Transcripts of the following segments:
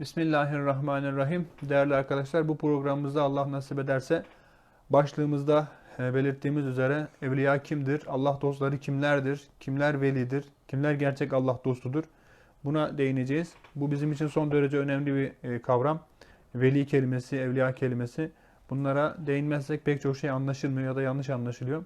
Bismillahirrahmanirrahim. Değerli arkadaşlar bu programımızda Allah nasip ederse başlığımızda e, belirttiğimiz üzere evliya kimdir? Allah dostları kimlerdir? Kimler velidir? Kimler gerçek Allah dostudur? Buna değineceğiz. Bu bizim için son derece önemli bir e, kavram. Veli kelimesi, evliya kelimesi. Bunlara değinmezsek pek çok şey anlaşılmıyor ya da yanlış anlaşılıyor.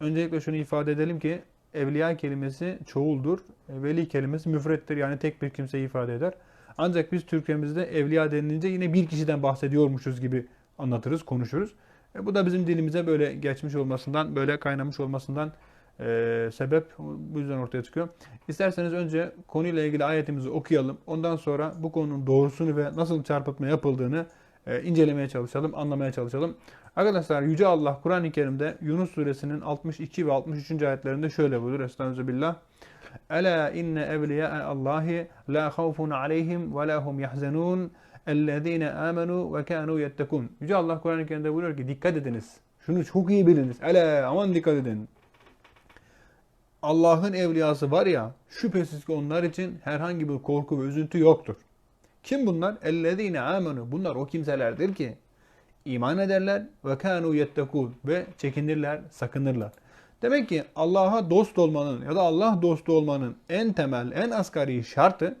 Öncelikle şunu ifade edelim ki evliya kelimesi çoğuldur. E, Veli kelimesi müfrettir yani tek bir kimseyi ifade eder. Ancak biz Türkçemizde evliya denilince yine bir kişiden bahsediyormuşuz gibi anlatırız, konuşuruz. E, bu da bizim dilimize böyle geçmiş olmasından, böyle kaynamış olmasından e, sebep bu yüzden ortaya çıkıyor. İsterseniz önce konuyla ilgili ayetimizi okuyalım. Ondan sonra bu konunun doğrusunu ve nasıl çarpıtma yapıldığını e, incelemeye çalışalım, anlamaya çalışalım. Arkadaşlar Yüce Allah Kur'an-ı Kerim'de Yunus suresinin 62 ve 63. ayetlerinde şöyle buyurur. Estağfirullah. Ela inne evliya Allahi la havfun aleyhim ve la hum yahzenun ellezine amenu ve kanu yettekun. Yüce Allah Kur'an-ı Kerim'de buyuruyor ki dikkat ediniz. Şunu çok iyi biliniz. Ela aman dikkat edin. Allah'ın evliyası var ya şüphesiz ki onlar için herhangi bir korku ve üzüntü yoktur. Kim bunlar? Ellezine amenu. Bunlar o kimselerdir ki iman ederler ve kanu yettekun ve çekinirler, sakınırlar. Demek ki Allah'a dost olmanın ya da Allah dostu olmanın en temel, en asgari şartı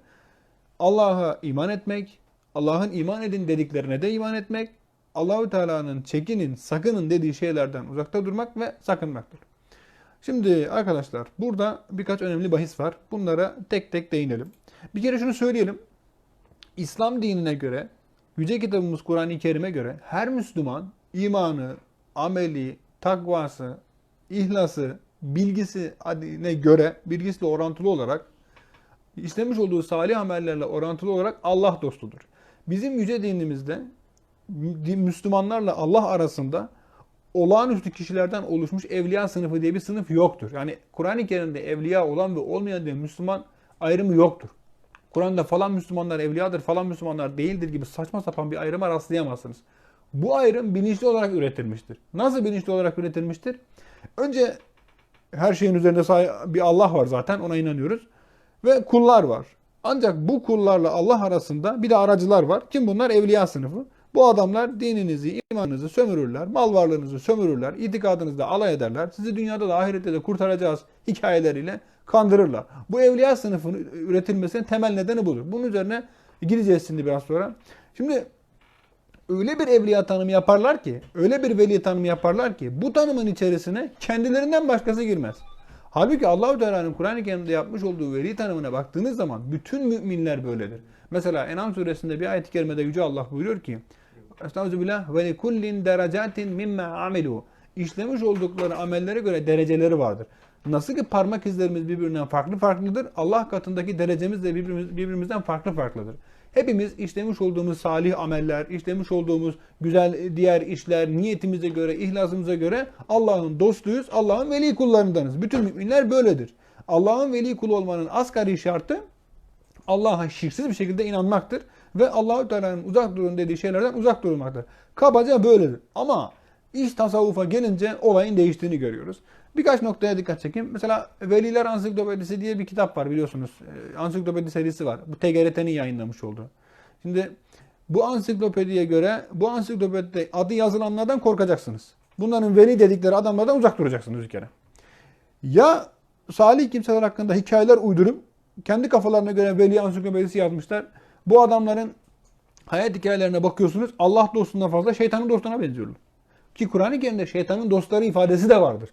Allah'a iman etmek, Allah'ın iman edin dediklerine de iman etmek, Allahü Teala'nın çekinin, sakının dediği şeylerden uzakta durmak ve sakınmaktır. Şimdi arkadaşlar burada birkaç önemli bahis var. Bunlara tek tek değinelim. Bir kere şunu söyleyelim. İslam dinine göre, Yüce kitabımız Kur'an-ı Kerim'e göre her Müslüman imanı, ameli, takvası, ihlası, bilgisi adine göre, bilgisiyle orantılı olarak işlemiş olduğu salih amellerle orantılı olarak Allah dostudur. Bizim yüce dinimizde Müslümanlarla Allah arasında olağanüstü kişilerden oluşmuş evliya sınıfı diye bir sınıf yoktur. Yani Kur'an-ı Kerim'de evliya olan ve olmayan diye Müslüman ayrımı yoktur. Kur'an'da falan Müslümanlar evliyadır, falan Müslümanlar değildir gibi saçma sapan bir ayrıma rastlayamazsınız. Bu ayrım bilinçli olarak üretilmiştir. Nasıl bilinçli olarak üretilmiştir? Önce her şeyin üzerinde bir Allah var zaten ona inanıyoruz. Ve kullar var. Ancak bu kullarla Allah arasında bir de aracılar var. Kim bunlar? Evliya sınıfı. Bu adamlar dininizi, imanınızı sömürürler, mal varlığınızı sömürürler, itikadınızda alay ederler. Sizi dünyada da ahirette de kurtaracağız hikayeleriyle kandırırlar. Bu evliya sınıfının üretilmesinin temel nedeni budur. Bunun üzerine gideceğiz şimdi biraz sonra. Şimdi öyle bir evliya tanımı yaparlar ki, öyle bir veli tanımı yaparlar ki bu tanımın içerisine kendilerinden başkası girmez. Halbuki Allahu Teala'nın Kur'an-ı Kerim'de yapmış olduğu veli tanımına baktığınız zaman bütün müminler böyledir. Mesela Enam suresinde bir ayet-i kerimede Yüce Allah buyuruyor ki Estağfirullah ve likullin derecatin mimme amilu. İşlemiş oldukları amellere göre dereceleri vardır. Nasıl ki parmak izlerimiz birbirinden farklı farklıdır, Allah katındaki derecemiz de birbirimiz, birbirimizden farklı farklıdır. Hepimiz işlemiş olduğumuz salih ameller, işlemiş olduğumuz güzel diğer işler, niyetimize göre, ihlasımıza göre Allah'ın dostuyuz, Allah'ın veli kullarındanız. Bütün müminler böyledir. Allah'ın veli kulu olmanın asgari şartı Allah'a şirksiz bir şekilde inanmaktır ve Allahü Teala'nın uzak durun dediği şeylerden uzak durmaktır. Kabaca böyledir. Ama iş tasavvufa gelince olayın değiştiğini görüyoruz. Birkaç noktaya dikkat çekeyim. Mesela Veliler Ansiklopedisi diye bir kitap var biliyorsunuz. Ee, Ansiklopedi serisi var. Bu TGRT'nin yayınlamış olduğu. Şimdi bu ansiklopediye göre bu ansiklopedide adı yazılanlardan korkacaksınız. Bunların veli dedikleri adamlardan uzak duracaksınız bir kere. Ya salih kimseler hakkında hikayeler uydurup kendi kafalarına göre veli ansiklopedisi yazmışlar. Bu adamların hayat hikayelerine bakıyorsunuz. Allah dostundan fazla şeytanın dostuna benziyorlar. Ki Kur'an-ı Kerim'de şeytanın dostları ifadesi de vardır.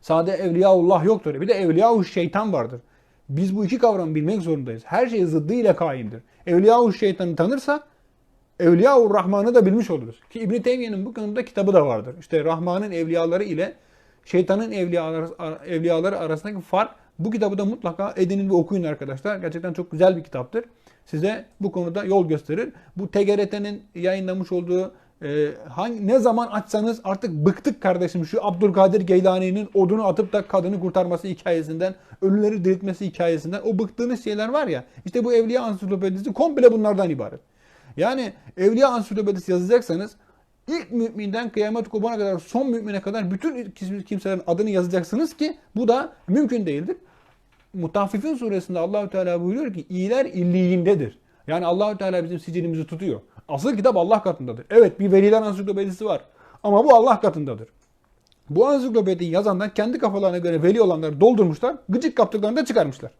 Sade evliyaullah yoktur. Bir de evliyahu şeytan vardır. Biz bu iki kavramı bilmek zorundayız. Her şey zıddıyla kaimdir. Evliyahu şeytanı tanırsa Evliyaur Rahman'ı da bilmiş oluruz. Ki İbn Teymiye'nin bu konuda kitabı da vardır. İşte Rahman'ın evliyaları ile şeytanın evliyaları, evliyaları arasındaki fark bu kitabı da mutlaka edinin ve okuyun arkadaşlar. Gerçekten çok güzel bir kitaptır. Size bu konuda yol gösterir. Bu TGRT'nin yayınlamış olduğu e, hangi, ne zaman açsanız artık bıktık kardeşim şu Abdülkadir Geylani'nin odunu atıp da kadını kurtarması hikayesinden, ölüleri diriltmesi hikayesinden o bıktığınız şeyler var ya işte bu Evliya Ansiklopedisi komple bunlardan ibaret. Yani Evliya Ansiklopedisi yazacaksanız ilk müminden kıyamet kopana kadar son mümine kadar bütün kimselerin adını yazacaksınız ki bu da mümkün değildir. Mutaffifin suresinde Allahü Teala buyuruyor ki iyiler illiyindedir. Yani Allahü Teala bizim sicilimizi tutuyor. Asıl kitap Allah katındadır. Evet bir veliler ansiklopedisi var. Ama bu Allah katındadır. Bu ansiklopediyi yazanlar kendi kafalarına göre veli olanları doldurmuşlar. Gıcık kaptıklarını da çıkarmışlar.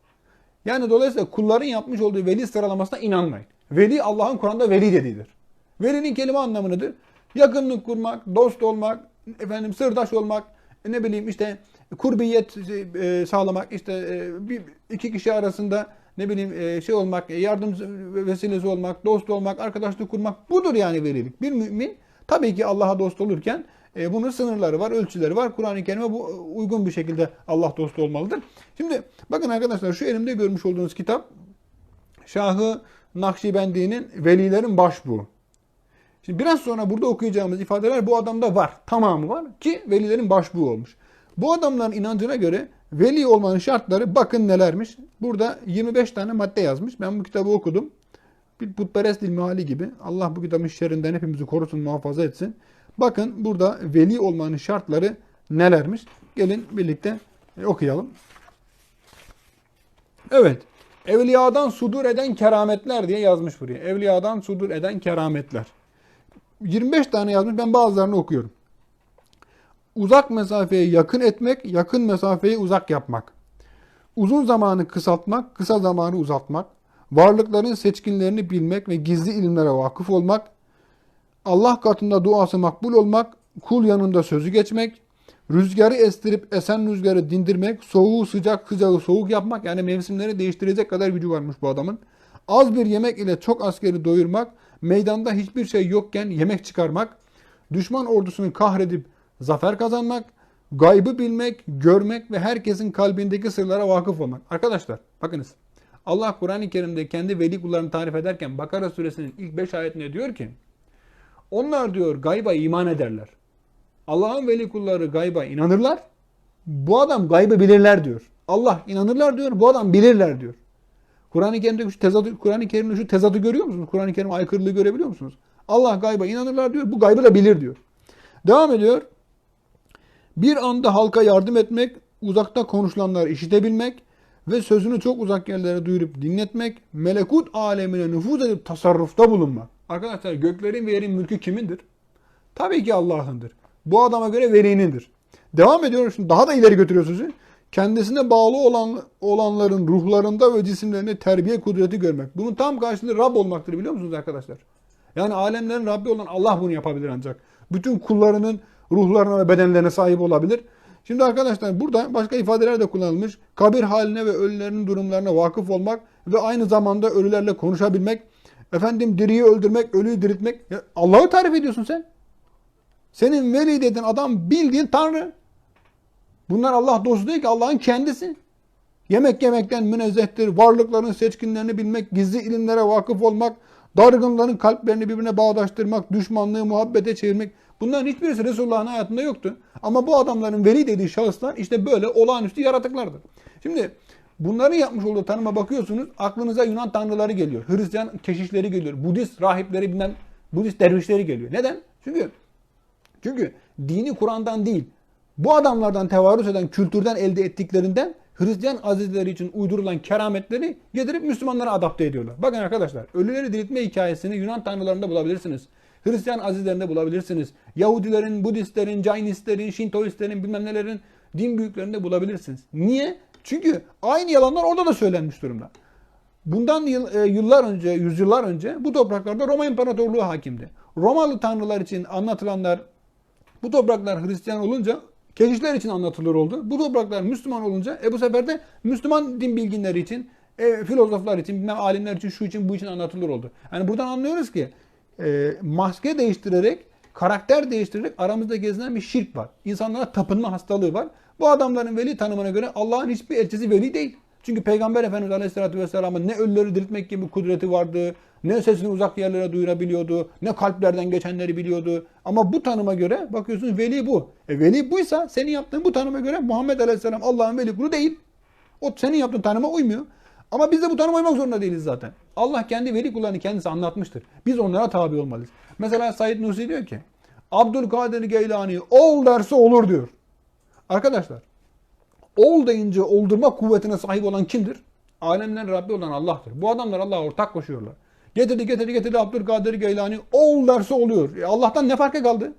Yani dolayısıyla kulların yapmış olduğu veli sıralamasına inanmayın. Veli Allah'ın Kur'an'da veli dediğidir. Velinin kelime anlamı nedir? Yakınlık kurmak, dost olmak, efendim sırdaş olmak, ne bileyim işte kurbiyet e, sağlamak, işte e, bir iki kişi arasında ne bileyim e, şey olmak, yardım vesilesi olmak, dost olmak, arkadaşlık kurmak budur yani velilik. Bir mümin tabii ki Allah'a dost olurken e, bunun sınırları var, ölçüleri var. Kur'an-ı Kerim'e bu uygun bir şekilde Allah dostu olmalıdır. Şimdi bakın arkadaşlar şu elimde görmüş olduğunuz kitap Şahı Nakşibendi'nin Velilerin Başbuğu. Şimdi biraz sonra burada okuyacağımız ifadeler bu adamda var. Tamamı var ki velilerin başbuğu olmuş. Bu adamların inancına göre veli olmanın şartları bakın nelermiş. Burada 25 tane madde yazmış. Ben bu kitabı okudum. Bir putperest ilmihali gibi. Allah bu kitabın şerrinden hepimizi korusun, muhafaza etsin. Bakın burada veli olmanın şartları nelermiş? Gelin birlikte okuyalım. Evet. Evliyadan sudur eden kerametler diye yazmış buraya. Evliyadan sudur eden kerametler. 25 tane yazmış. Ben bazılarını okuyorum. Uzak mesafeyi yakın etmek, yakın mesafeyi uzak yapmak. Uzun zamanı kısaltmak, kısa zamanı uzatmak. Varlıkların seçkinlerini bilmek ve gizli ilimlere vakıf olmak. Allah katında duası makbul olmak, kul yanında sözü geçmek. Rüzgarı estirip esen rüzgarı dindirmek, soğuğu sıcak, sıcağı soğuk yapmak. Yani mevsimleri değiştirecek kadar gücü varmış bu adamın. Az bir yemek ile çok askeri doyurmak, meydanda hiçbir şey yokken yemek çıkarmak, düşman ordusunu kahredip zafer kazanmak, gaybı bilmek, görmek ve herkesin kalbindeki sırlara vakıf olmak. Arkadaşlar bakınız Allah Kur'an-ı Kerim'de kendi veli kullarını tarif ederken Bakara suresinin ilk 5 ayetinde diyor ki onlar diyor gayba iman ederler. Allah'ın veli kulları gayba inanırlar. Bu adam gaybı bilirler diyor. Allah inanırlar diyor. Bu adam bilirler diyor. Kur'an-ı Kerim'de şu tezadı, Kur'an-ı Kerim'de şu tezadı görüyor musunuz? Kur'an-ı Kerim aykırılığı görebiliyor musunuz? Allah gayba inanırlar diyor. Bu gaybı da bilir diyor. Devam ediyor. Bir anda halka yardım etmek, uzakta konuşulanları işitebilmek ve sözünü çok uzak yerlere duyurup dinletmek, melekut alemine nüfuz edip tasarrufta bulunmak. Arkadaşlar göklerin ve yerin mülkü kimindir? Tabii ki Allah'ındır. Bu adama göre velinindir. Devam ediyorum şimdi daha da ileri götürüyor sözü. Kendisine bağlı olan olanların ruhlarında ve cisimlerinde terbiye kudreti görmek. Bunun tam karşılığı Rab olmaktır biliyor musunuz arkadaşlar? Yani alemlerin Rabbi olan Allah bunu yapabilir ancak. Bütün kullarının ruhlarına ve bedenlerine sahip olabilir. Şimdi arkadaşlar burada başka ifadeler de kullanılmış. Kabir haline ve ölülerin durumlarına vakıf olmak ve aynı zamanda ölülerle konuşabilmek. Efendim diriyi öldürmek, ölüyü diriltmek. Allah'ı tarif ediyorsun sen. Senin veli dediğin adam bildiğin Tanrı. Bunlar Allah dostu değil ki Allah'ın kendisi. Yemek yemekten münezzehtir. Varlıkların seçkinlerini bilmek, gizli ilimlere vakıf olmak, dargınların kalplerini birbirine bağdaştırmak, düşmanlığı muhabbete çevirmek. Bunların hiçbirisi Resulullah'ın hayatında yoktu. Ama bu adamların veli dediği şahıslar işte böyle olağanüstü yaratıklardır. Şimdi bunların yapmış olduğu tanıma bakıyorsunuz aklınıza Yunan tanrıları geliyor. Hristiyan keşişleri geliyor. Budist rahipleri bilmem Budist dervişleri geliyor. Neden? Çünkü çünkü dini Kur'an'dan değil bu adamlardan tevarüz eden kültürden elde ettiklerinden Hristiyan azizleri için uydurulan kerametleri getirip Müslümanlara adapte ediyorlar. Bakın arkadaşlar ölüleri diriltme hikayesini Yunan tanrılarında bulabilirsiniz. Hristiyan azizlerinde bulabilirsiniz. Yahudilerin, Budistlerin, Jainistlerin, Şintoistlerin bilmem nelerin din büyüklerinde bulabilirsiniz. Niye? Çünkü aynı yalanlar orada da söylenmiş durumda. Bundan yıl, e, yıllar önce, yüzyıllar önce bu topraklarda Roma İmparatorluğu hakimdi. Romalı tanrılar için anlatılanlar bu topraklar Hristiyan olunca keşişler için anlatılır oldu. Bu topraklar Müslüman olunca e bu sefer de Müslüman din bilginleri için, e, filozoflar için, bilmem alimler için, şu için, bu için anlatılır oldu. Yani buradan anlıyoruz ki e, maske değiştirerek, karakter değiştirerek aramızda gezinen bir şirk var. İnsanlara tapınma hastalığı var. Bu adamların veli tanımına göre Allah'ın hiçbir elçisi veli değil. Çünkü Peygamber Efendimiz Aleyhisselatü Vesselam'ın ne ölüleri diriltmek gibi kudreti vardı, ne sesini uzak yerlere duyurabiliyordu, ne kalplerden geçenleri biliyordu. Ama bu tanıma göre bakıyorsunuz veli bu. E veli buysa senin yaptığın bu tanıma göre Muhammed Aleyhisselam Allah'ın veli kulu değil. O senin yaptığın tanıma uymuyor. Ama biz de bu tanıma uymak zorunda değiliz zaten. Allah kendi veli kullarını kendisi anlatmıştır. Biz onlara tabi olmalıyız. Mesela Said Nursi diyor ki Abdülkadir Geylani ol derse olur diyor. Arkadaşlar ol deyince oldurma kuvvetine sahip olan kimdir? Alemlerin Rabbi olan Allah'tır. Bu adamlar Allah'a ortak koşuyorlar. Getirdi getirdi getirdi Abdülkadir Geylani ol derse oluyor. E Allah'tan ne farkı kaldı?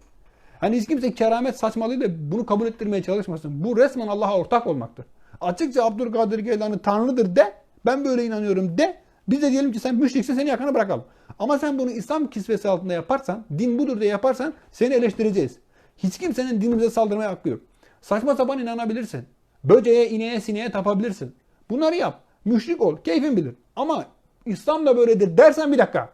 Hani hiç kimse keramet saçmalığıyla bunu kabul ettirmeye çalışmasın. Bu resmen Allah'a ortak olmaktır. Açıkça Abdülkadir Geylani tanrıdır de. Ben böyle inanıyorum de. Biz de diyelim ki sen müşriksin seni yakana bırakalım. Ama sen bunu İslam kisvesi altında yaparsan, din budur diye yaparsan seni eleştireceğiz. Hiç kimsenin dinimize saldırmaya hakkı yok. Saçma sapan inanabilirsin. Böceğe, ineğe, sineğe tapabilirsin. Bunları yap. Müşrik ol. Keyfin bilir. Ama İslam da böyledir dersen bir dakika.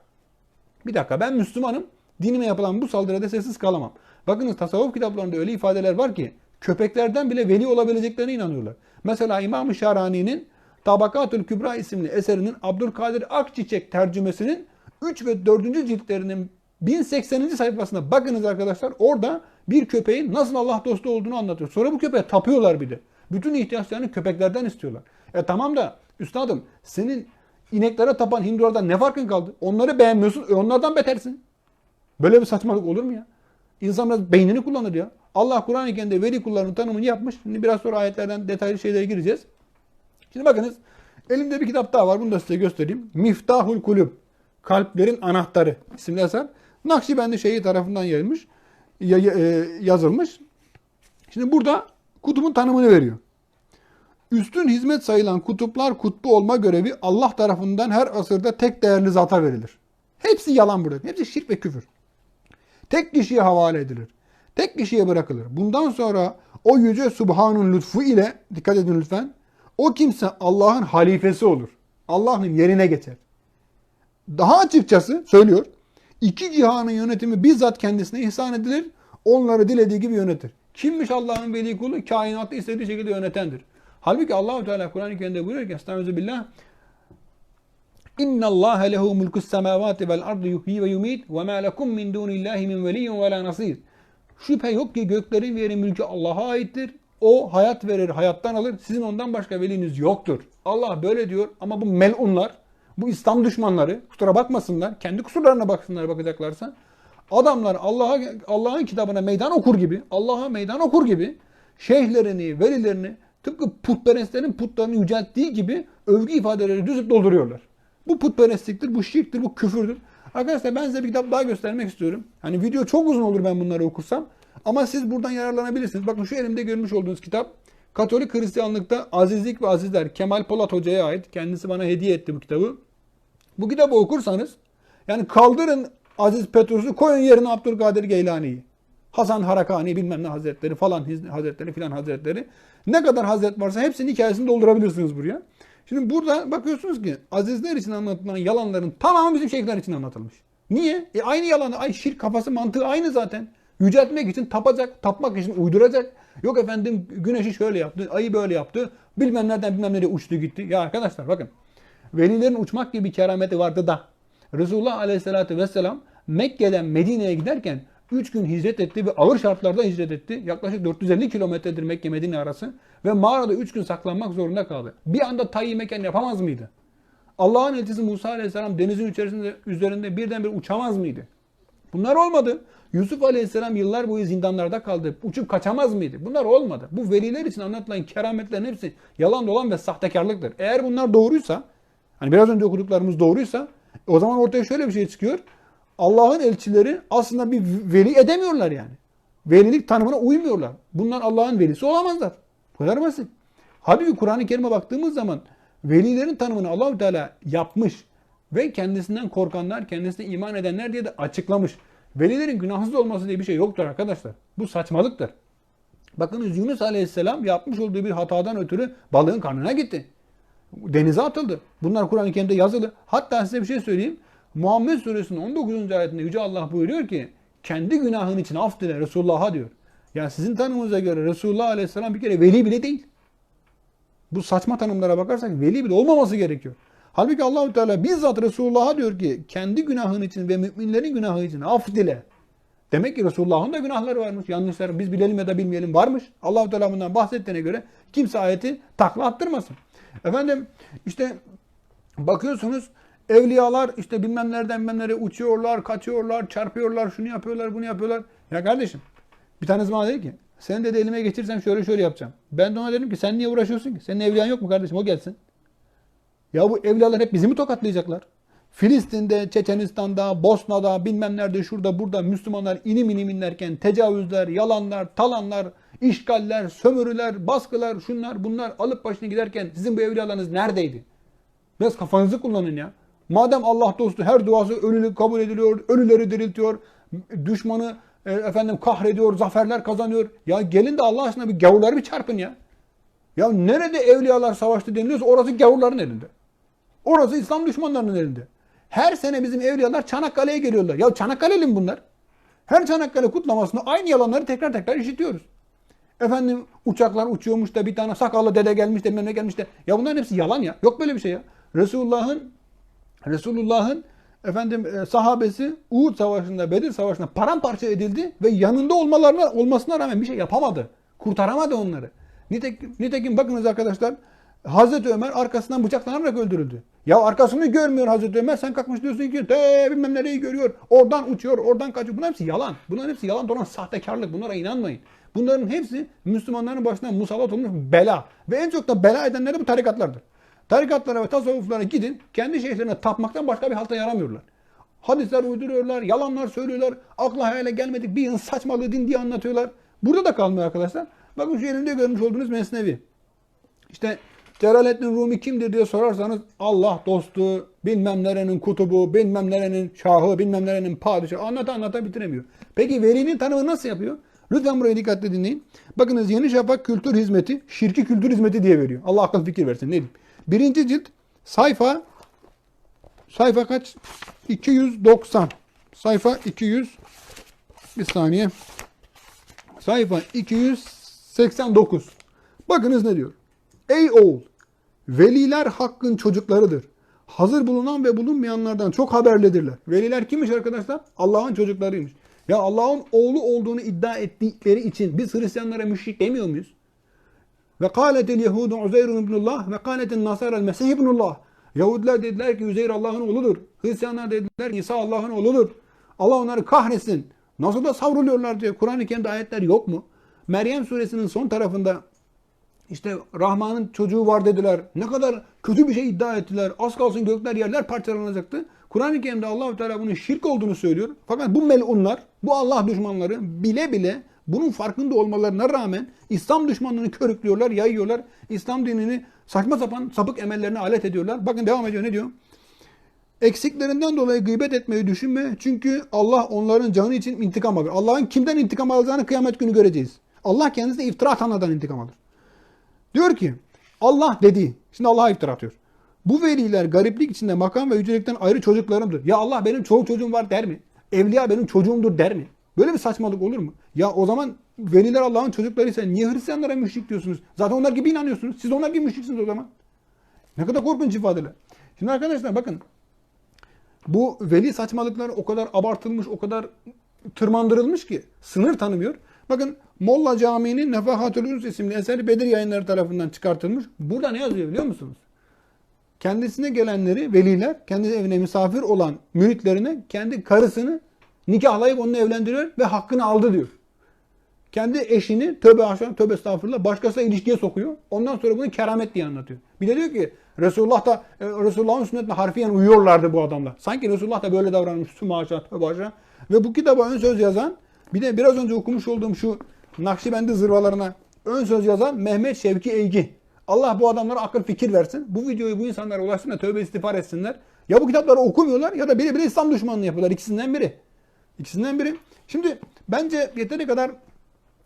Bir dakika ben Müslümanım. Dinime yapılan bu saldırıda sessiz kalamam. Bakınız tasavvuf kitaplarında öyle ifadeler var ki köpeklerden bile veli olabileceklerine inanıyorlar. Mesela İmam-ı Şarani'nin Tabakatül Kübra isimli eserinin Abdülkadir Akçiçek tercümesinin 3 ve 4. ciltlerinin 1080. sayfasına bakınız arkadaşlar. Orada bir köpeğin nasıl Allah dostu olduğunu anlatıyor. Sonra bu köpeğe tapıyorlar bir de. Bütün ihtiyaçlarını köpeklerden istiyorlar. E tamam da üstadım senin ineklere tapan Hindulardan ne farkın kaldı? Onları beğenmiyorsun, e onlardan betersin. Böyle bir saçmalık olur mu ya? İnsan biraz beynini kullanır ya. Allah Kur'an-ı Kerim'de veli kullarının tanımını yapmış. Şimdi biraz sonra ayetlerden detaylı şeylere gireceğiz. Şimdi bakınız elimde bir kitap daha var. Bunu da size göstereyim. Miftahul Kulüp. Kalplerin Anahtarı isimli eser. Nakşibendi şeyhi tarafından yayılmış, ya- ya- e, yazılmış. Şimdi burada kutubun tanımını veriyor. Üstün hizmet sayılan kutuplar kutbu olma görevi Allah tarafından her asırda tek değerli zata verilir. Hepsi yalan burada. Hepsi şirk ve küfür. Tek kişiye havale edilir. Tek kişiye bırakılır. Bundan sonra o yüce Subhan'ın lütfu ile, dikkat edin lütfen, o kimse Allah'ın halifesi olur. Allah'ın yerine geçer. Daha açıkçası söylüyor, iki cihanın yönetimi bizzat kendisine ihsan edilir, onları dilediği gibi yönetir. Kimmiş Allah'ın veli kulu? Kainatı istediği şekilde yönetendir. Halbuki Allahu Teala Kur'an-ı Kerim'de buyuruyor ki Estaizu billah İnna Allah lehu mulkus semavati vel ardı yuhyi ve yumit ve ma lekum min dunillahi min veliyyin ve la nasir. Şüphe yok ki göklerin ve yerin mülkü Allah'a aittir. O hayat verir, hayattan alır. Sizin ondan başka veliniz yoktur. Allah böyle diyor ama bu melunlar, bu İslam düşmanları kusura bakmasınlar. Kendi kusurlarına baksınlar bakacaklarsa. Adamlar Allah'a Allah'ın kitabına meydan okur gibi, Allah'a meydan okur gibi şeyhlerini, velilerini tıpkı putperestlerin putlarını yücelttiği gibi övgü ifadeleri düzüp dolduruyorlar. Bu putperestliktir, bu şirktir, bu küfürdür. Arkadaşlar ben size bir kitap daha göstermek istiyorum. Hani video çok uzun olur ben bunları okursam. Ama siz buradan yararlanabilirsiniz. Bakın şu elimde görmüş olduğunuz kitap Katolik Hristiyanlıkta Azizlik ve Azizler Kemal Polat Hoca'ya ait. Kendisi bana hediye etti bu kitabı. Bu kitabı okursanız yani kaldırın Aziz Petrus'u koyun yerine Abdülkadir Geylani'yi. Hasan Harakani bilmem ne hazretleri falan hazretleri filan hazretleri. Ne kadar hazret varsa hepsinin hikayesini doldurabilirsiniz buraya. Şimdi burada bakıyorsunuz ki azizler için anlatılan yalanların tamamı bizim şeyhler için anlatılmış. Niye? E aynı yalanı, ay şirk kafası mantığı aynı zaten. Yüceltmek için tapacak, tapmak için uyduracak. Yok efendim güneşi şöyle yaptı, ayı böyle yaptı. Bilmem nereden bilmem nereye uçtu gitti. Ya arkadaşlar bakın. Velilerin uçmak gibi kerameti vardı da. Resulullah Aleyhisselatü Vesselam Mekke'den Medine'ye giderken 3 gün hicret etti ve ağır şartlarda hicret etti. Yaklaşık 450 kilometredir Mekke Medine arası. Ve mağarada 3 gün saklanmak zorunda kaldı. Bir anda tayyi mekan yapamaz mıydı? Allah'ın elçisi Musa Aleyhisselam denizin içerisinde üzerinde birdenbire uçamaz mıydı? Bunlar olmadı. Yusuf Aleyhisselam yıllar boyu zindanlarda kaldı. Uçup kaçamaz mıydı? Bunlar olmadı. Bu veliler için anlatılan kerametlerin hepsi yalan dolan ve sahtekarlıktır. Eğer bunlar doğruysa, hani biraz önce okuduklarımız doğruysa, o zaman ortaya şöyle bir şey çıkıyor. Allah'ın elçileri aslında bir veli edemiyorlar yani. Velilik tanımına uymuyorlar. Bunlar Allah'ın velisi olamazlar. Bu kadar basit. Halbuki Kur'an-ı Kerim'e baktığımız zaman velilerin tanımını Allahü Teala yapmış ve kendisinden korkanlar, kendisine iman edenler diye de açıklamış. Velilerin günahsız olması diye bir şey yoktur arkadaşlar. Bu saçmalıktır. Bakınız Yunus Aleyhisselam yapmış olduğu bir hatadan ötürü balığın karnına gitti. Denize atıldı. Bunlar Kur'an-ı Kerim'de yazılı. Hatta size bir şey söyleyeyim. Muhammed Suresinin 19. ayetinde Yüce Allah buyuruyor ki kendi günahın için af dile Resulullah'a diyor. Yani sizin tanımınıza göre Resulullah Aleyhisselam bir kere veli bile değil. Bu saçma tanımlara bakarsak veli bile olmaması gerekiyor. Halbuki Allahü Teala bizzat Resulullah'a diyor ki kendi günahın için ve müminlerin günahı için af dile. Demek ki Resulullah'ın da günahları varmış. Yanlışlar biz bilelim ya da bilmeyelim varmış. Allahu Teala bundan bahsettiğine göre kimse ayeti takla attırmasın. Efendim işte bakıyorsunuz evliyalar işte bilmem nereden bilmem nereye uçuyorlar, kaçıyorlar, çarpıyorlar, şunu yapıyorlar, bunu yapıyorlar. Ya kardeşim bir tanesi bana dedi ki sen de elime geçirsem şöyle şöyle yapacağım. Ben de ona dedim ki sen niye uğraşıyorsun ki? Senin evliyan yok mu kardeşim? O gelsin. Ya bu evliyalar hep bizi mi tokatlayacaklar? Filistin'de, Çeçenistan'da, Bosna'da, bilmem nerede, şurada, burada Müslümanlar inim inim inlerken tecavüzler, yalanlar, talanlar, işgaller, sömürüler, baskılar, şunlar bunlar alıp başını giderken sizin bu evliyalarınız neredeydi? Biraz kafanızı kullanın ya. Madem Allah dostu her duası ölülü kabul ediliyor, ölüleri diriltiyor, düşmanı e, efendim kahrediyor, zaferler kazanıyor. Ya gelin de Allah aşkına bir gavurları bir çarpın ya. Ya nerede evliyalar savaştı deniliyorsa orası gavurların elinde. Orası İslam düşmanlarının elinde. Her sene bizim evliyalar Çanakkale'ye geliyorlar. Ya Çanakkale'li mi bunlar? Her Çanakkale kutlamasında aynı yalanları tekrar tekrar işitiyoruz. Efendim uçaklar uçuyormuş da bir tane sakallı dede gelmiş de bilmem ne gelmiş de. Ya bunların hepsi yalan ya. Yok böyle bir şey ya. Resulullah'ın Resulullah'ın efendim e, sahabesi Uhud Savaşı'nda, Bedir Savaşı'nda paramparça edildi ve yanında olmalarına olmasına rağmen bir şey yapamadı. Kurtaramadı onları. Nitekim, nitekim bakınız arkadaşlar Hazreti Ömer arkasından bıçaklanarak öldürüldü. Ya arkasını görmüyor Hazreti Ömer. Sen kalkmış diyorsun ki de bilmem nereyi görüyor. Oradan uçuyor, oradan kaçıyor. Bunlar hepsi yalan. Bunların hepsi yalan dolan sahtekarlık. Bunlara inanmayın. Bunların hepsi Müslümanların başına musallat olmuş bela. Ve en çok da bela edenleri bu tarikatlardır. Tarikatlara ve tasavvuflara gidin. Kendi şeyhlerine tapmaktan başka bir halta yaramıyorlar. Hadisler uyduruyorlar, yalanlar söylüyorlar. Akla hayale gelmedik bir saçmalığı din diye anlatıyorlar. Burada da kalmıyor arkadaşlar. Bakın şu elimde görmüş olduğunuz mesnevi. İşte Celaleddin Rumi kimdir diye sorarsanız Allah dostu, bilmem nerenin kutubu, bilmem nerenin şahı, bilmem nerenin padişahı anlata anlata bitiremiyor. Peki velinin tanımı nasıl yapıyor? Lütfen burayı dikkatle dinleyin. Bakınız Yeni Şafak Kültür Hizmeti, şirki kültür hizmeti diye veriyor. Allah akıl fikir versin. Ne diyeyim? Birinci cilt sayfa sayfa kaç? 290. Sayfa 200 bir saniye. Sayfa 289. Bakınız ne diyor? Ey oğul! Veliler hakkın çocuklarıdır. Hazır bulunan ve bulunmayanlardan çok haberlidirler. Veliler kimmiş arkadaşlar? Allah'ın çocuklarıymış. Ya Allah'ın oğlu olduğunu iddia ettikleri için biz Hristiyanlara müşrik demiyor muyuz? Ve kâletel yehudu Uzeyrun ibnullah ve kâletel nasara mesih ibnullah. Yahudiler dediler ki Üzeyr Allah'ın oğludur. Hristiyanlar dediler ki İsa Allah'ın oğludur. Allah onları kahretsin. Nasıl da savruluyorlar diye Kur'an-ı Kerim'de ayetler yok mu? Meryem suresinin son tarafında işte Rahman'ın çocuğu var dediler. Ne kadar kötü bir şey iddia ettiler. Az kalsın gökler yerler parçalanacaktı. Kur'an-ı Kerim'de Allahu Teala bunun şirk olduğunu söylüyor. Fakat bu melunlar, bu Allah düşmanları bile bile bunun farkında olmalarına rağmen İslam düşmanlığını körüklüyorlar, yayıyorlar. İslam dinini saçma sapan sapık emellerine alet ediyorlar. Bakın devam ediyor ne diyor? Eksiklerinden dolayı gıybet etmeyi düşünme. Çünkü Allah onların canı için intikam alır. Allah'ın kimden intikam alacağını kıyamet günü göreceğiz. Allah kendisine iftira atanlardan intikam alır. Diyor ki Allah dedi. Şimdi Allah'a iftira atıyor. Bu veliler gariplik içinde makam ve yücelikten ayrı çocuklarımdır. Ya Allah benim çoğu çocuğum var der mi? Evliya benim çocuğumdur der mi? Böyle bir saçmalık olur mu? Ya o zaman veliler Allah'ın çocuklarıysa niye Hristiyanlara müşrik diyorsunuz? Zaten onlar gibi inanıyorsunuz. Siz onlar gibi müşriksiniz o zaman. Ne kadar korkunç ifadeler. Şimdi arkadaşlar bakın. Bu veli saçmalıklar o kadar abartılmış, o kadar tırmandırılmış ki sınır tanımıyor. Bakın Molla Camii'nin Nefahatül Üns isimli eseri Bedir yayınları tarafından çıkartılmış. Burada ne yazıyor biliyor musunuz? Kendisine gelenleri veliler, kendi evine misafir olan müritlerine kendi karısını nikahlayıp onunla evlendiriyor ve hakkını aldı diyor. Kendi eşini tövbe haşa tövbe estağfurullah başkasıyla ilişkiye sokuyor. Ondan sonra bunu keramet diye anlatıyor. Bir de diyor ki Resulullah da e, Resulullah'ın sünnetine harfiyen uyuyorlardı bu adamlar. Sanki Resulullah da böyle davranmış. Tüm haşa tövbe haşa. Ve bu kitaba ön söz yazan bir de biraz önce okumuş olduğum şu Nakşibendi zırvalarına ön söz yazan Mehmet Şevki Eygi. Allah bu adamlara akıl fikir versin. Bu videoyu bu insanlara ulaşsın da tövbe istiğfar etsinler. Ya bu kitapları okumuyorlar ya da bile bile İslam düşmanlığı yapıyorlar. İkisinden biri. İkisinden biri. Şimdi bence yeteri kadar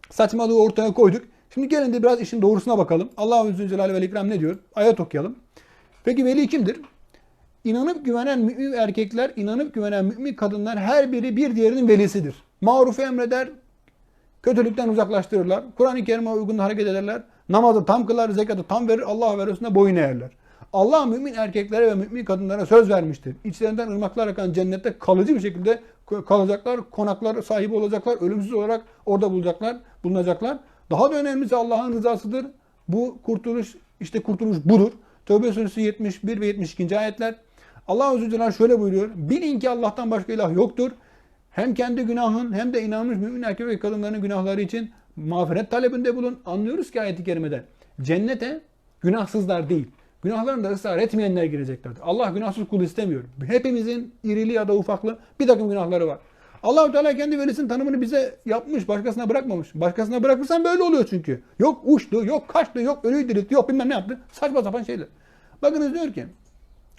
saçmalığı ortaya koyduk. Şimdi gelin de biraz işin doğrusuna bakalım. Allah-u Zülcelal ve İkram ne diyor? Ayet okuyalım. Peki veli kimdir? İnanıp güvenen mümin erkekler, inanıp güvenen mümin kadınlar her biri bir diğerinin velisidir. Marufu emreder, kötülükten uzaklaştırırlar. Kur'an-ı Kerim'e uygun hareket ederler. Namazı tam kılar, zekatı tam verir, Allah ve Resulüne boyun eğerler. Allah mümin erkeklere ve mümin kadınlara söz vermiştir. İçlerinden ırmaklar akan cennette kalıcı bir şekilde kalacaklar, konaklar sahibi olacaklar, ölümsüz olarak orada bulacaklar, bulunacaklar. Daha da önemlisi Allah'ın rızasıdır. Bu kurtuluş, işte kurtuluş budur. Tövbe suresi 71 ve 72. ayetler. Allah Azze şöyle buyuruyor. Bilin ki Allah'tan başka ilah yoktur. Hem kendi günahın hem de inanmış mümin erkek ve kadınların günahları için mağfiret talebinde bulun. Anlıyoruz ki ayeti kerimede. Cennete günahsızlar değil, Günahlarında ısrar etmeyenler gireceklerdir. Allah günahsız kul istemiyor. Hepimizin irili ya da ufaklı bir takım günahları var. allah Teala kendi velisinin tanımını bize yapmış, başkasına bırakmamış. Başkasına bırakırsan böyle oluyor çünkü. Yok uçtu, yok kaçtı, yok ölüyü diriltti, yok bilmem ne yaptı. Saçma sapan şeyler. Bakınız diyor ki,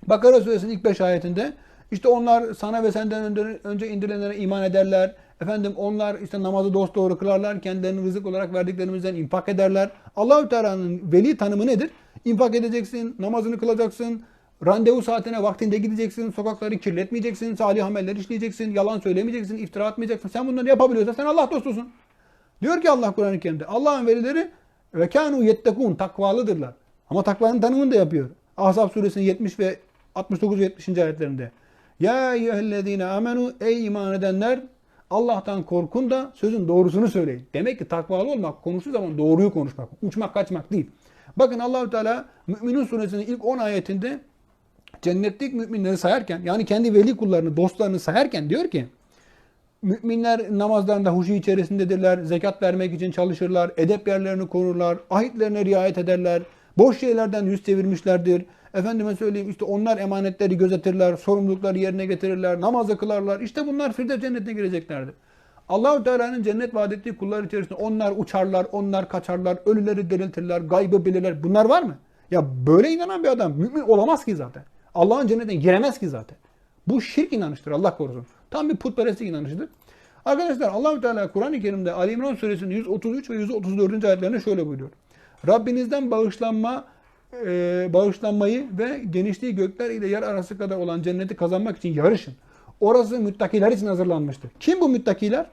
Bakara suresinin ilk 5 ayetinde işte onlar sana ve senden önce, indirilenlere iman ederler. Efendim onlar işte namazı dost doğru kılarlar. Kendilerini rızık olarak verdiklerimizden infak ederler. Allahü Teala'nın veli tanımı nedir? İnfak edeceksin, namazını kılacaksın, randevu saatine vaktinde gideceksin, sokakları kirletmeyeceksin, salih ameller işleyeceksin, yalan söylemeyeceksin, iftira atmayacaksın. Sen bunları yapabiliyorsan sen Allah dostusun. Diyor ki Allah Kur'an-ı Kerim'de Allah'ın velileri ve kanu yettekun takvalıdırlar. Ama takvanın tanımını da yapıyor. Ahzab suresinin 70 ve 69 ve 70. ayetlerinde. Ya eyyühellezine amenu ey iman edenler Allah'tan korkun da sözün doğrusunu söyleyin. Demek ki takvalı olmak konuştuğu zaman doğruyu konuşmak, uçmak kaçmak değil. Bakın Allahü Teala Müminun suresinin ilk 10 ayetinde cennetlik müminleri sayarken yani kendi veli kullarını, dostlarını sayarken diyor ki Müminler namazlarında huşu içerisindedirler, zekat vermek için çalışırlar, edep yerlerini korurlar, ahitlerine riayet ederler, boş şeylerden yüz çevirmişlerdir. Efendime söyleyeyim işte onlar emanetleri gözetirler, sorumlulukları yerine getirirler, namazı kılarlar. İşte bunlar Firdevs cennetine gireceklerdir. Allahu Teala'nın cennet vaat ettiği kullar içerisinde onlar uçarlar, onlar kaçarlar, ölüleri diriltirler, gaybı bilirler. Bunlar var mı? Ya böyle inanan bir adam mümin olamaz ki zaten. Allah'ın cennetine giremez ki zaten. Bu şirk inanıştır Allah korusun. Tam bir putperestlik inanışıdır. Arkadaşlar Allahü Teala Kur'an-ı Kerim'de Ali İmran suresinin 133 ve 134. ayetlerinde şöyle buyuruyor. Rabbinizden bağışlanma e, bağışlanmayı ve genişliği gökler ile yer arası kadar olan cenneti kazanmak için yarışın. Orası müttakiler için hazırlanmıştır. Kim bu müttakiler?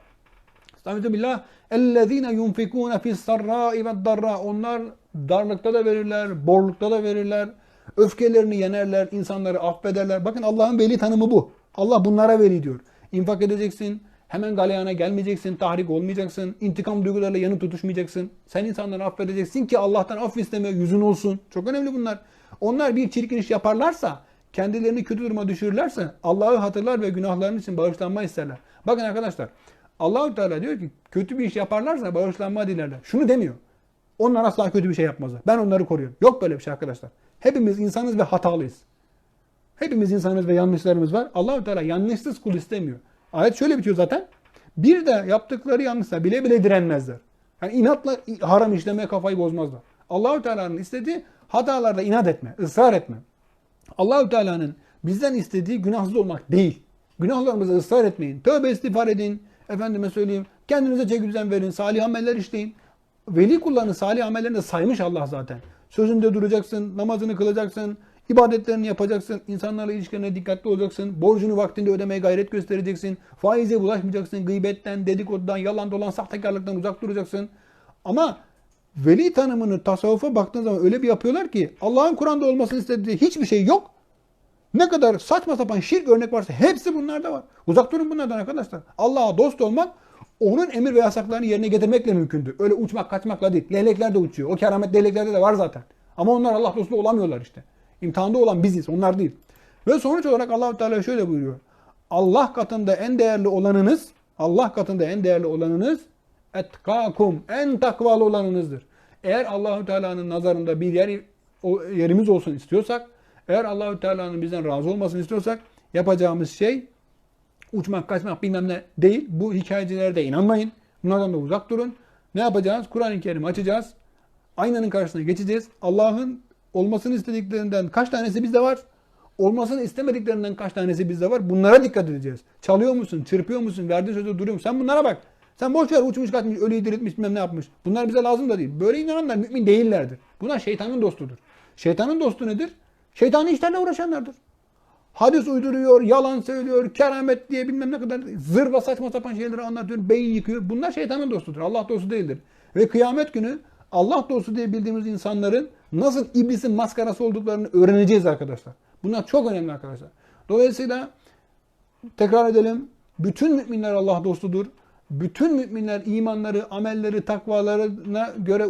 Estağfirullah. Ellezine yunfikune fis sarra'i ve darra. Onlar darlıkta da verirler, borlukta da verirler. Öfkelerini yenerler, insanları affederler. Bakın Allah'ın veli tanımı bu. Allah bunlara veli diyor. İnfak edeceksin, hemen galeyana gelmeyeceksin, tahrik olmayacaksın, intikam duygularıyla yanı tutuşmayacaksın. Sen insanları affedeceksin ki Allah'tan aff isteme yüzün olsun. Çok önemli bunlar. Onlar bir çirkin iş yaparlarsa, kendilerini kötü duruma düşürürlerse Allah'ı hatırlar ve günahlarının için bağışlanma isterler. Bakın arkadaşlar, Allahü Teala diyor ki kötü bir iş yaparlarsa bağışlanma dilerler. Şunu demiyor. Onlar asla kötü bir şey yapmazlar. Ben onları koruyorum. Yok böyle bir şey arkadaşlar. Hepimiz insanız ve hatalıyız. Hepimiz insanız ve yanlışlarımız var. Allahü Teala yanlışsız kul istemiyor. Ayet şöyle bitiyor zaten. Bir de yaptıkları yanlışsa bile bile direnmezler. Yani inatla haram işlemeye kafayı bozmazlar. Allahü Teala'nın istediği hatalarda inat etme, ısrar etme. Allahü Teala'nın bizden istediği günahsız olmak değil. Günahlarımıza ısrar etmeyin. Tövbe istiğfar edin. Efendime söyleyeyim. Kendinize çeki verin. Salih ameller işleyin. Veli kullarını salih amellerini saymış Allah zaten. Sözünde duracaksın, namazını kılacaksın, ibadetlerini yapacaksın, insanlarla ilişkilerine dikkatli olacaksın, borcunu vaktinde ödemeye gayret göstereceksin, faize bulaşmayacaksın, gıybetten, dedikodudan, yalan dolan, sahtekarlıktan uzak duracaksın. Ama veli tanımını tasavvufa baktığın zaman öyle bir yapıyorlar ki Allah'ın Kur'an'da olmasını istediği hiçbir şey yok. Ne kadar saçma sapan şirk örnek varsa hepsi bunlarda var. Uzak durun bunlardan arkadaşlar. Allah'a dost olmak onun emir ve yasaklarını yerine getirmekle mümkündür. Öyle uçmak kaçmakla değil. Leylekler de uçuyor. O keramet leyleklerde de var zaten. Ama onlar Allah dostu olamıyorlar işte. İmtihanda olan biziz. Onlar değil. Ve sonuç olarak allah Teala şöyle buyuruyor. Allah katında en değerli olanınız, Allah katında en değerli olanınız etkakum, en takvalı olanınızdır. Eğer Allahü Teala'nın nazarında bir yer yerimiz olsun istiyorsak, eğer Allahü Teala'nın bizden razı olmasını istiyorsak yapacağımız şey uçmak, kaçmak bilmem ne değil. Bu hikayecilere de inanmayın. Bunlardan da uzak durun. Ne yapacağız? Kur'an-ı Kerim'i açacağız. Aynanın karşısına geçeceğiz. Allah'ın olmasını istediklerinden kaç tanesi bizde var? Olmasını istemediklerinden kaç tanesi bizde var? Bunlara dikkat edeceğiz. Çalıyor musun? Çırpıyor musun? Verdiğin sözde duruyor musun? Sen bunlara bak. Sen boş ver uçmuş kaçmış, ölüyü diriltmiş bilmem ne yapmış. Bunlar bize lazım da değil. Böyle inananlar mümin değillerdir. Bunlar şeytanın dostudur. Şeytanın dostu nedir? Şeytani işlerle uğraşanlardır. Hadis uyduruyor, yalan söylüyor, keramet diye bilmem ne kadar zırva saçma sapan şeyleri anlatıyor, beyin yıkıyor. Bunlar şeytanın dostudur. Allah dostu değildir. Ve kıyamet günü Allah dostu diye bildiğimiz insanların nasıl iblisin maskarası olduklarını öğreneceğiz arkadaşlar. Bunlar çok önemli arkadaşlar. Dolayısıyla tekrar edelim. Bütün müminler Allah dostudur. Bütün müminler imanları, amelleri, takvalarına göre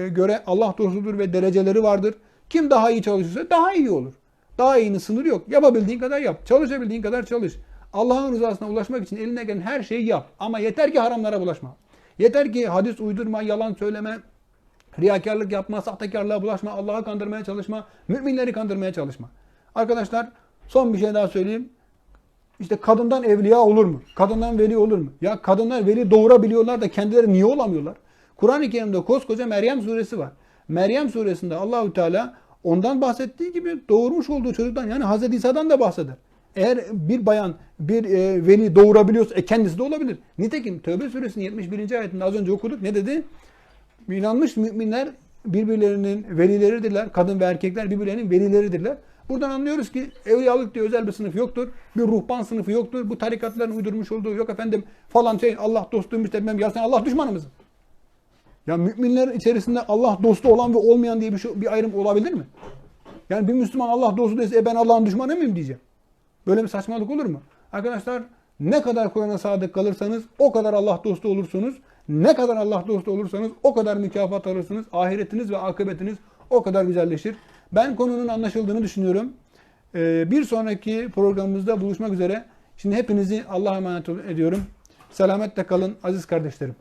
e, göre Allah dostudur ve dereceleri vardır. Kim daha iyi çalışırsa daha iyi olur. Daha iyinin sınırı yok. Yapabildiğin kadar yap. Çalışabildiğin kadar çalış. Allah'ın rızasına ulaşmak için eline gelen her şeyi yap. Ama yeter ki haramlara bulaşma. Yeter ki hadis uydurma, yalan söyleme, Riyakarlık yapma, sahtekarlığa bulaşma, Allah'ı kandırmaya çalışma, müminleri kandırmaya çalışma. Arkadaşlar son bir şey daha söyleyeyim. İşte kadından evliya olur mu? Kadından veli olur mu? Ya kadınlar veli doğurabiliyorlar da kendileri niye olamıyorlar? Kur'an-ı Kerim'de koskoca Meryem suresi var. Meryem suresinde Allahü Teala ondan bahsettiği gibi doğurmuş olduğu çocuktan yani Hazreti İsa'dan da bahseder. Eğer bir bayan bir e, veli doğurabiliyorsa e, kendisi de olabilir. Nitekim Tövbe suresinin 71. ayetinde az önce okuduk. Ne dedi? İnanmış müminler birbirlerinin velileridirler. Kadın ve erkekler birbirlerinin velileridirler. Buradan anlıyoruz ki evliyalık diye özel bir sınıf yoktur. Bir ruhban sınıfı yoktur. Bu tarikatların uydurmuş olduğu yok efendim falan şey Allah dostuymuş de bilmem ya sen Allah düşmanı mısın? Ya müminler içerisinde Allah dostu olan ve olmayan diye bir, şey, bir ayrım olabilir mi? Yani bir Müslüman Allah dostu dese e ben Allah'ın düşmanı mıyım diyeceğim. Böyle bir saçmalık olur mu? Arkadaşlar ne kadar Kur'an'a sadık kalırsanız o kadar Allah dostu olursunuz. Ne kadar Allah dostu olursanız o kadar mükafat alırsınız. Ahiretiniz ve akıbetiniz o kadar güzelleşir. Ben konunun anlaşıldığını düşünüyorum. Ee, bir sonraki programımızda buluşmak üzere. Şimdi hepinizi Allah'a emanet ediyorum. Selametle kalın aziz kardeşlerim.